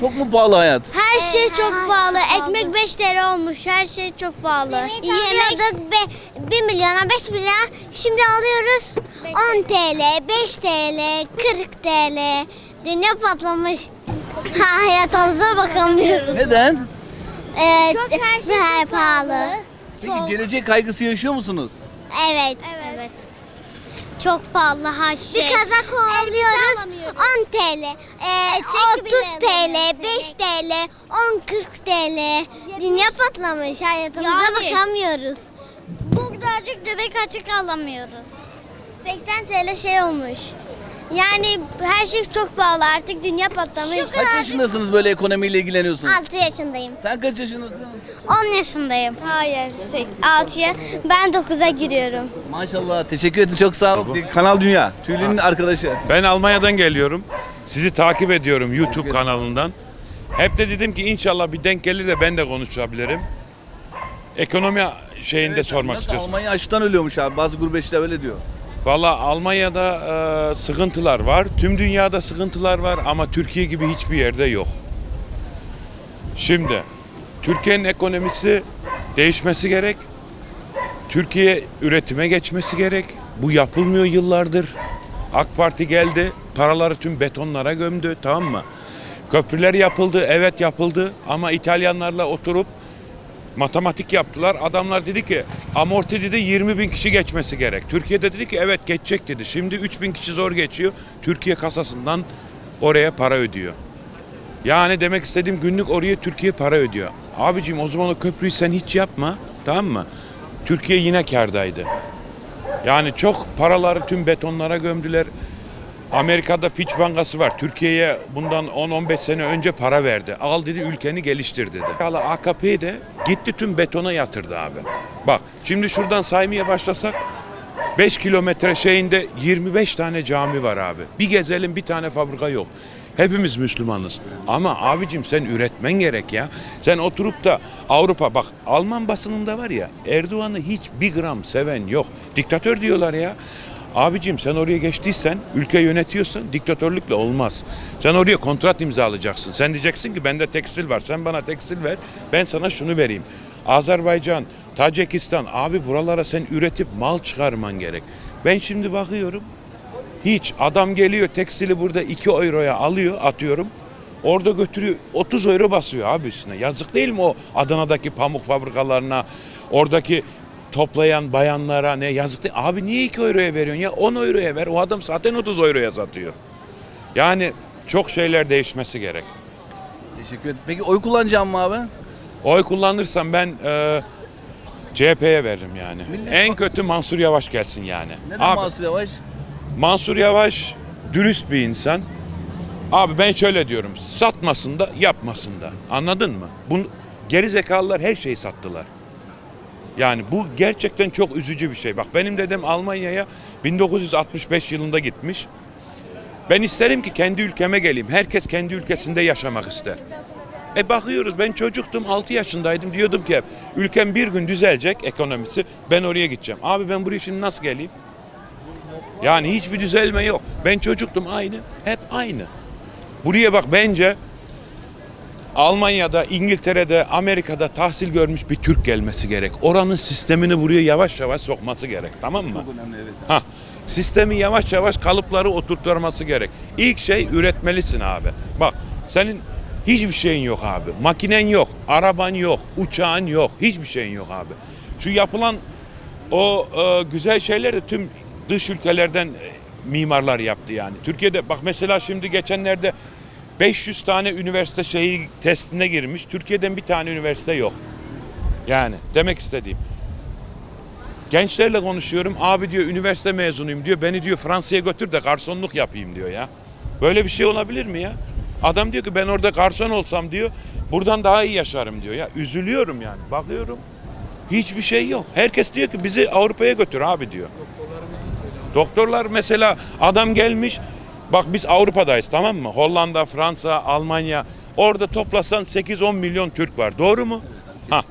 Çok mu pahalı hayat? Her şey çok pahalı. Ekmek 5 TL olmuş. Her şey çok pahalı. Yemek 1 milyona 5 milyon. Şimdi alıyoruz 10 TL, 5 TL, 40 TL. Dünya patlamış. Ha, Hayatımıza bakamıyoruz. Neden? Evet, Çok her şey pahalı. Peki gelecek kaygısı yaşıyor musunuz? Evet. Evet. Çok pahalı her şey. Bir kazak alıyoruz 10 TL, ee, 30 TL, 5 TL, 10 40 TL. Dünya patlamış hayatımıza Yani. bakamıyoruz. Bu kadarcık göbek açık alamıyoruz. 80 TL şey olmuş. Yani her şey çok pahalı artık dünya patlamış. Kaç yaşındasınız böyle ekonomiyle ilgileniyorsunuz? 6 yaşındayım. Sen kaç yaşındasın? 10 yaşındayım. Hayır, 6'ya. Ben 9'a giriyorum. Maşallah teşekkür ederim çok sağ ol. Kanal Dünya, Tüylü'nün arkadaşı. Ben Almanya'dan geliyorum. Sizi takip ediyorum YouTube kanalından. Hep de dedim ki inşallah bir denk gelir de ben de konuşabilirim. Ekonomi şeyinde sormak Nasıl istiyorsun. Almanya açlıktan ölüyormuş abi. Bazı gurbetçiler öyle diyor. Valla Almanya'da e, sıkıntılar var. Tüm dünyada sıkıntılar var ama Türkiye gibi hiçbir yerde yok. Şimdi Türkiye'nin ekonomisi değişmesi gerek. Türkiye üretime geçmesi gerek. Bu yapılmıyor yıllardır. AK Parti geldi, paraları tüm betonlara gömdü, tamam mı? Köprüler yapıldı, evet yapıldı ama İtalyanlarla oturup matematik yaptılar. Adamlar dedi ki amorti dedi 20 bin kişi geçmesi gerek. Türkiye'de dedi ki evet geçecek dedi. Şimdi 3 bin kişi zor geçiyor. Türkiye kasasından oraya para ödüyor. Yani demek istediğim günlük oraya Türkiye para ödüyor. Abicim o zaman o köprüyü sen hiç yapma tamam mı? Türkiye yine kardaydı. Yani çok paraları tüm betonlara gömdüler. Amerika'da Fitch Bankası var. Türkiye'ye bundan 10-15 sene önce para verdi. Al dedi ülkeni geliştir dedi. Hala AKP de gitti tüm betona yatırdı abi. Bak şimdi şuradan saymaya başlasak 5 kilometre şeyinde 25 tane cami var abi. Bir gezelim bir tane fabrika yok. Hepimiz Müslümanız. Ama abicim sen üretmen gerek ya. Sen oturup da Avrupa bak Alman basınında var ya Erdoğan'ı hiç bir gram seven yok. Diktatör diyorlar ya. Abicim sen oraya geçtiysen, ülke yönetiyorsan diktatörlükle olmaz. Sen oraya kontrat imzalayacaksın. Sen diyeceksin ki bende tekstil var. Sen bana tekstil ver. Ben sana şunu vereyim. Azerbaycan, Tacikistan abi buralara sen üretip mal çıkarman gerek. Ben şimdi bakıyorum. Hiç adam geliyor tekstili burada 2 euroya alıyor atıyorum. Orada götürüyor 30 euro basıyor abi üstüne. Yazık değil mi o Adana'daki pamuk fabrikalarına, oradaki toplayan bayanlara ne yazık değil. Abi niye 2 euroya veriyorsun ya 10 euroya ver. O adam zaten 30 euroya satıyor. Yani çok şeyler değişmesi gerek. Teşekkür ederim. Peki oy kullanacağım mı abi? Oy kullanırsam ben e, CHP'ye veririm yani. Millet- en kötü Mansur Yavaş gelsin yani. Neden Abi, Mansur Yavaş? Mansur Yavaş dürüst bir insan. Abi ben şöyle diyorum. Satmasın da yapmasın da. Anladın mı? Bunu, geri zekalılar her şeyi sattılar. Yani bu gerçekten çok üzücü bir şey. Bak benim dedem Almanya'ya 1965 yılında gitmiş. Ben isterim ki kendi ülkeme geleyim. Herkes kendi ülkesinde yaşamak ister. E bakıyoruz ben çocuktum 6 yaşındaydım diyordum ki ülkem bir gün düzelecek ekonomisi ben oraya gideceğim. Abi ben buraya şimdi nasıl geleyim? Yani hiçbir düzelme yok. Ben çocuktum aynı hep aynı. Buraya bak bence Almanya'da, İngiltere'de, Amerika'da tahsil görmüş bir Türk gelmesi gerek. Oranın sistemini buraya yavaş yavaş sokması gerek. Tamam mı? Çok önemli evet. Ha, sistemi yavaş yavaş kalıpları oturtturması gerek. İlk şey üretmelisin abi. Bak senin hiçbir şeyin yok abi. Makinen yok, araban yok, uçağın yok, hiçbir şeyin yok abi. Şu yapılan o e, güzel şeyler de tüm dış ülkelerden e, mimarlar yaptı yani. Türkiye'de bak mesela şimdi geçenlerde 500 tane üniversite şeyi testine girmiş. Türkiye'den bir tane üniversite yok. Yani demek istediğim. Gençlerle konuşuyorum. Abi diyor üniversite mezunuyum diyor. Beni diyor Fransa'ya götür de garsonluk yapayım diyor ya. Böyle bir şey olabilir mi ya? Adam diyor ki ben orada garson olsam diyor buradan daha iyi yaşarım diyor ya. Üzülüyorum yani. Bakıyorum hiçbir şey yok. Herkes diyor ki bizi Avrupa'ya götür abi diyor. Doktorlar mesela adam gelmiş. Bak biz Avrupa'dayız tamam mı? Hollanda, Fransa, Almanya. Orada toplasan 8-10 milyon Türk var. Doğru mu? Ha.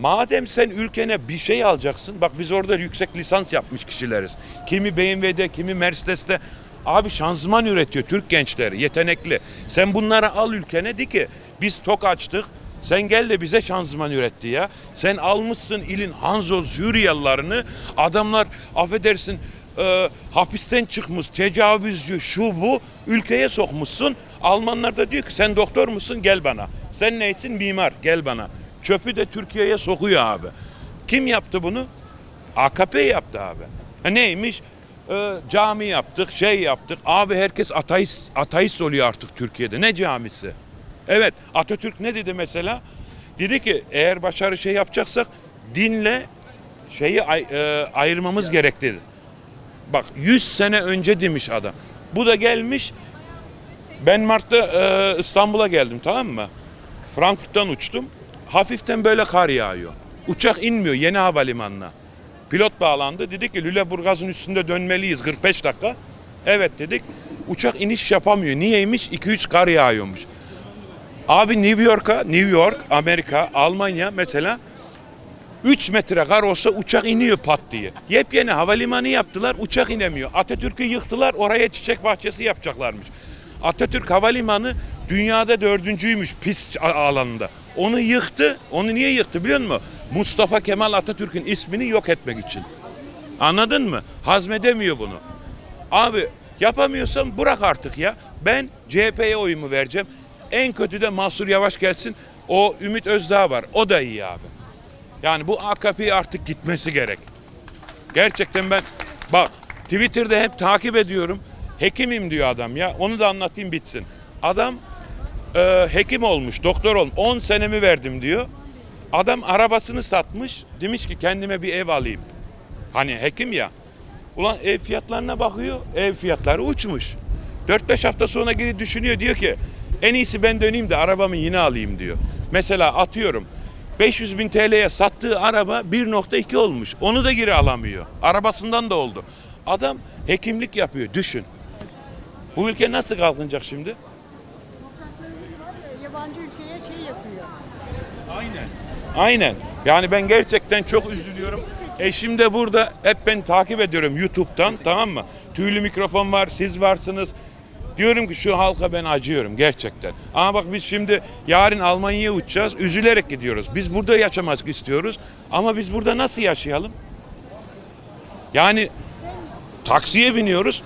Madem sen ülkene bir şey alacaksın. Bak biz orada yüksek lisans yapmış kişileriz. Kimi BMW'de, kimi Mercedes'te. Abi şanzıman üretiyor Türk gençleri yetenekli. Sen bunları al ülkene de ki biz tok açtık. Sen gel de bize şanzıman üretti ya. Sen almışsın ilin Hanzo Suriyelilerini. Adamlar affedersin e, hapisten çıkmış tecavüzcü şu bu ülkeye sokmuşsun. Almanlar da diyor ki sen doktor musun gel bana. Sen neysin mimar gel bana. Çöpü de Türkiye'ye sokuyor abi. Kim yaptı bunu? AKP yaptı abi. Ha neymiş? Ee, cami yaptık, şey yaptık. Abi herkes ateist, ateist oluyor artık Türkiye'de. Ne camisi? Evet Atatürk ne dedi mesela? Dedi ki eğer başarı şey yapacaksak dinle şeyi ay- e, ayırmamız gerek dedi. Bak 100 sene önce demiş adam. Bu da gelmiş. Ben Mart'ta e, İstanbul'a geldim tamam mı? Frankfurt'tan uçtum. Hafiften böyle kar yağıyor. Uçak inmiyor yeni havalimanına. Pilot bağlandı. Dedi ki Lüleburgaz'ın üstünde dönmeliyiz 45 dakika. Evet dedik. Uçak iniş yapamıyor. Niyeymiş? 2-3 kar yağıyormuş. Abi New York'a, New York, Amerika, Almanya mesela 3 metre kar olsa uçak iniyor pat diye. Yepyeni havalimanı yaptılar, uçak inemiyor. Atatürk'ü yıktılar, oraya çiçek bahçesi yapacaklarmış. Atatürk Havalimanı dünyada dördüncüymüş pis alanında. Onu yıktı, onu niye yıktı biliyor musun? Mustafa Kemal Atatürk'ün ismini yok etmek için. Anladın mı? Hazmedemiyor bunu. Abi yapamıyorsan bırak artık ya. Ben CHP'ye oyumu vereceğim. En kötü de Mahsur Yavaş gelsin. O Ümit Özdağ var. O da iyi abi. Yani bu AKP'ye artık gitmesi gerek. Gerçekten ben bak Twitter'da hep takip ediyorum. Hekimim diyor adam ya. Onu da anlatayım bitsin. Adam e, hekim olmuş, doktor olmuş. 10 senemi verdim diyor. Adam arabasını satmış. Demiş ki kendime bir ev alayım. Hani hekim ya. Ulan ev fiyatlarına bakıyor. Ev fiyatları uçmuş. 4-5 hafta sonra geri düşünüyor. Diyor ki en iyisi ben döneyim de arabamı yine alayım diyor. Mesela atıyorum 500 bin TL'ye sattığı araba 1.2 olmuş. Onu da geri alamıyor. Arabasından da oldu. Adam hekimlik yapıyor. Düşün. Bu ülke nasıl kalkınacak şimdi? yabancı ülkeye şey yapıyor. Aynen. Aynen. Yani ben gerçekten çok üzülüyorum. Eşim de burada. Hep ben takip ediyorum YouTube'dan tamam mı? Tüylü mikrofon var, siz varsınız. Diyorum ki şu halka ben acıyorum gerçekten. Ama bak biz şimdi yarın Almanya'ya uçacağız. Üzülerek gidiyoruz. Biz burada yaşamak istiyoruz. Ama biz burada nasıl yaşayalım? Yani taksiye biniyoruz.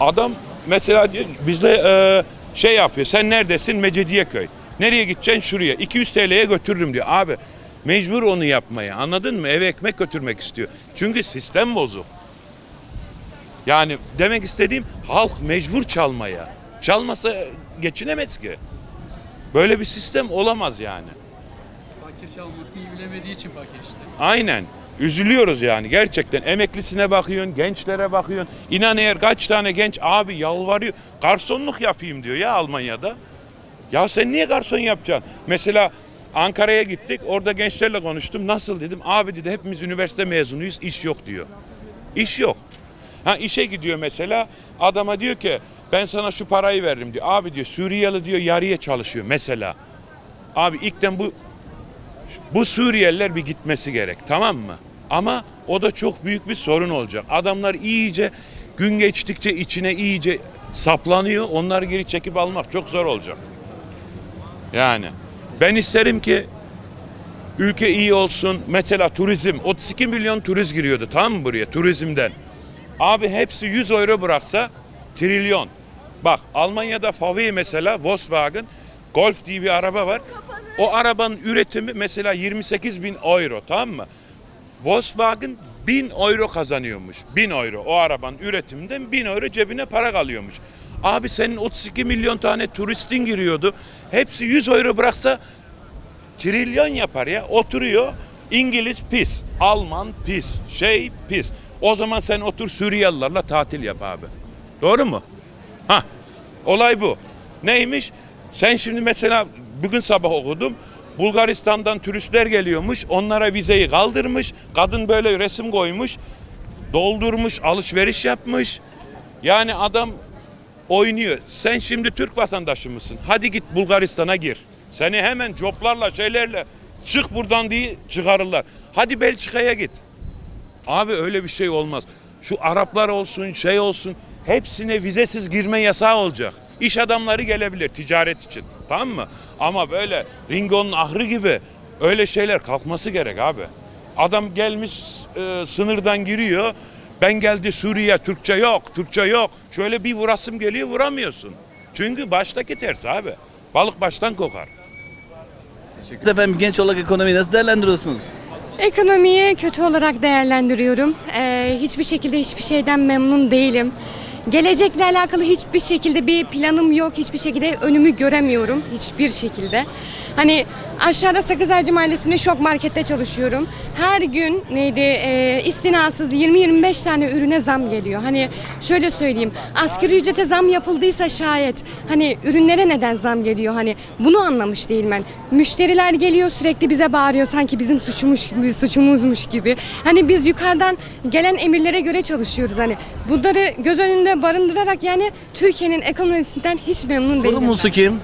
Adam mesela bizde e, şey yapıyor. Sen neredesin? Mecidiyeköy. Nereye gideceksin? Şuraya. 200 TL'ye götürürüm diyor. Abi mecbur onu yapmaya. Anladın mı? Eve ekmek götürmek istiyor. Çünkü sistem bozuk. Yani demek istediğim halk mecbur çalmaya. Çalmasa geçinemez ki. Böyle bir sistem olamaz yani. Fakir çalmasını iyi bilemediği için fakir işte. Aynen. Üzülüyoruz yani gerçekten. Emeklisine bakıyorsun, gençlere bakıyorsun. İnan eğer kaç tane genç abi yalvarıyor. Garsonluk yapayım diyor ya Almanya'da. Ya sen niye garson yapacaksın? Mesela Ankara'ya gittik. Orada gençlerle konuştum. Nasıl dedim. Abi dedi hepimiz üniversite mezunuyuz. iş yok diyor. İş yok. Ha işe gidiyor mesela. Adama diyor ki ben sana şu parayı veririm diyor. Abi diyor Suriyeli diyor yarıya çalışıyor mesela. Abi ilkten bu bu Suriyeliler bir gitmesi gerek tamam mı? Ama o da çok büyük bir sorun olacak. Adamlar iyice gün geçtikçe içine iyice saplanıyor. Onları geri çekip almak çok zor olacak. Yani ben isterim ki ülke iyi olsun. Mesela turizm 32 milyon turist giriyordu tamam mı buraya turizmden. Abi hepsi 100 euro bıraksa trilyon. Bak Almanya'da VW mesela Volkswagen Golf diye bir araba var. O arabanın üretimi mesela 28 bin euro tamam mı? Volkswagen 1000 euro kazanıyormuş. 1000 euro o arabanın üretiminden 1000 euro cebine para kalıyormuş. Abi senin 32 milyon tane turistin giriyordu. Hepsi 100 euro bıraksa trilyon yapar ya. Oturuyor İngiliz pis, Alman pis, şey pis. O zaman sen otur Suriyelilerle tatil yap abi. Doğru mu? Ha, olay bu. Neymiş? Sen şimdi mesela bugün sabah okudum. Bulgaristan'dan turistler geliyormuş. Onlara vizeyi kaldırmış. Kadın böyle resim koymuş. Doldurmuş, alışveriş yapmış. Yani adam oynuyor. Sen şimdi Türk vatandaşı mısın? Hadi git Bulgaristan'a gir. Seni hemen coplarla şeylerle çık buradan diye çıkarırlar. Hadi Belçika'ya git. Abi öyle bir şey olmaz. Şu Araplar olsun, şey olsun hepsine vizesiz girme yasağı olacak. İş adamları gelebilir ticaret için. Tamam mı? Ama böyle Ringo'nun ahırı gibi öyle şeyler kalkması gerek abi. Adam gelmiş e, sınırdan giriyor. Ben geldi Suriye Türkçe yok, Türkçe yok. Şöyle bir vurasım geliyor vuramıyorsun. Çünkü baştaki ters abi. Balık baştan kokar. Efendim genç olarak ekonomiyi nasıl değerlendiriyorsunuz? Ekonomiyi kötü olarak değerlendiriyorum. Ee, hiçbir şekilde hiçbir şeyden memnun değilim. Gelecekle alakalı hiçbir şekilde bir planım yok. Hiçbir şekilde önümü göremiyorum. Hiçbir şekilde. Hani aşağıda Sakızarcı Mahallesi'nde şok markette çalışıyorum. Her gün neydi e, istinasız 20-25 tane ürüne zam geliyor. Hani şöyle söyleyeyim. Asgari ücrete zam yapıldıysa şayet hani ürünlere neden zam geliyor? Hani bunu anlamış değilim ben. Müşteriler geliyor sürekli bize bağırıyor sanki bizim suçumuş gibi, suçumuzmuş gibi. Hani biz yukarıdan gelen emirlere göre çalışıyoruz. Hani bunları göz önünde barındırarak yani Türkiye'nin ekonomisinden hiç memnun değilim. Sorumlusu kim?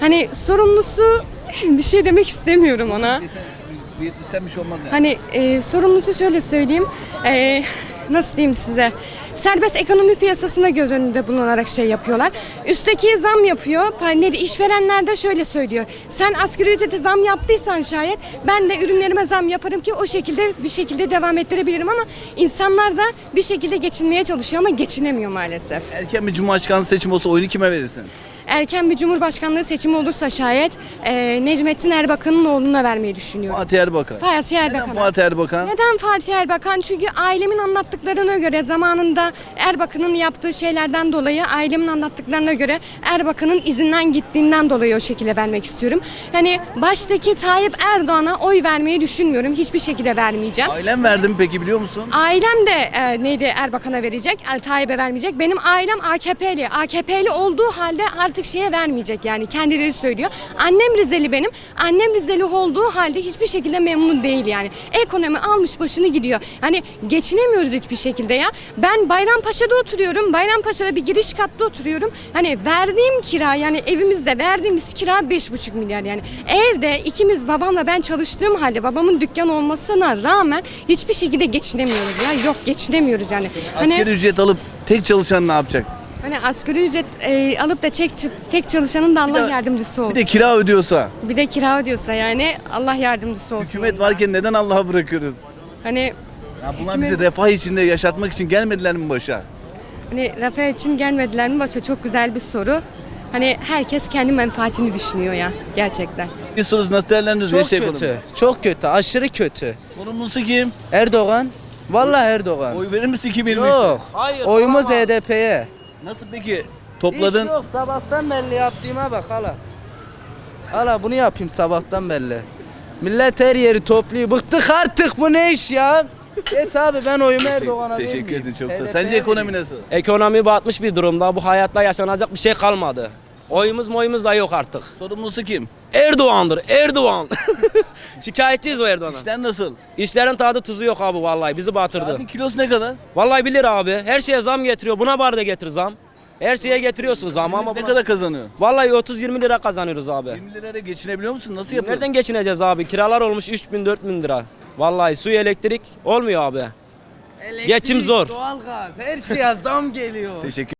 Hani sorumlusu bir şey demek istemiyorum ona. Sen bir şey olmaz yani. Hani e, sorumlusu şöyle söyleyeyim. E, nasıl diyeyim size? Serbest ekonomi piyasasına göz önünde bulunarak şey yapıyorlar. Üstteki zam yapıyor. Paneli işverenler de şöyle söylüyor. Sen asgari ücrete zam yaptıysan şayet ben de ürünlerime zam yaparım ki o şekilde bir şekilde devam ettirebilirim ama insanlar da bir şekilde geçinmeye çalışıyor ama geçinemiyor maalesef. Erken bir cumhurbaşkanlığı seçimi olsa oyunu kime verirsin? Erken bir cumhurbaşkanlığı seçimi olursa şayet e, Necmettin Erbakan'ın oğluna vermeyi düşünüyorum. Fatih Erbakan. Fatih Neden Erbakan'a. Fatih Erbakan? Neden Fatih Erbakan? Çünkü ailemin anlattıklarına göre zamanında Erbakan'ın yaptığı şeylerden dolayı ailemin anlattıklarına göre Erbakan'ın izinden gittiğinden dolayı o şekilde vermek istiyorum. Yani baştaki Tayyip Erdoğan'a oy vermeyi düşünmüyorum. Hiçbir şekilde vermeyeceğim. Ailem verdi mi peki biliyor musun? Ailem de e, neydi Erbakan'a verecek, e, Tayyip'e vermeyecek. Benim ailem AKP'li. AKP'li olduğu halde artık şeye vermeyecek yani kendileri söylüyor. Annem Rizeli benim. Annem Rizeli olduğu halde hiçbir şekilde memnun değil yani. Ekonomi almış başını gidiyor. Hani geçinemiyoruz hiçbir şekilde ya. Ben Bayrampaşa'da oturuyorum. Bayrampaşa'da bir giriş katta oturuyorum. Hani verdiğim kira yani evimizde verdiğimiz kira 5,5 milyar yani. Evde ikimiz babamla ben çalıştığım halde babamın dükkan olmasına rağmen hiçbir şekilde geçinemiyoruz ya. Yok geçinemiyoruz yani. Hani Asgari ücret alıp tek çalışan ne yapacak? Hani asgari ücret e, alıp da tek, tek çalışanın da Allah de- yardımcısı olsun. Bir de kira ödüyorsa. Bir de kira ödüyorsa yani Allah yardımcısı olsun. Hükümet varken neden Allah'a bırakıyoruz? Hani Ya bunlar bizi refah içinde yaşatmak için gelmediler mi başa? hani Rafa için gelmediler mi başa çok güzel bir soru. Hani herkes kendi menfaatini düşünüyor ya gerçekten. Bir sorusu nasıl değerlendiriyoruz Çok kötü. Çok kötü. Aşırı kötü. Sorumlusu kim? Erdoğan. Vallahi Erdoğan. Oy verir misin 2023'te? Yok. Oyumuz HDP'ye. Nasıl peki? Topladın. İş yok. Sabahtan belli yaptığıma bak hala. Hala bunu yapayım sabahtan belli. Millet her yeri topluyor. Bıktık artık bu ne iş ya? Et abi ben oyumu Erdoğan'a Teşekkür ederim çok sağ ol. Sence ekonomi nasıl? Ekonomi batmış bir durumda. Bu hayatta yaşanacak bir şey kalmadı. Oyumuz moyumuz da yok artık. Sorumlusu kim? Erdoğan'dır. Erdoğan. Şikayetçiyiz o Erdoğan'a. İşler nasıl? İşlerin tadı tuzu yok abi vallahi. Bizi batırdı. Abi kilosu ne kadar? Vallahi bilir abi. Her şeye zam getiriyor. Buna bari de getir zam. Her şeye getiriyorsun zam ama ne buna- kadar kazanıyor? Vallahi 30-20 lira kazanıyoruz abi. 20 liraya geçinebiliyor musun? Nasıl yapıyorsun? Nereden geçineceğiz abi? Kiralar olmuş 3000-4000 lira. Vallahi su elektrik olmuyor abi. Geçim zor. Doğalgaz her şeye zam geliyor. Teşekkür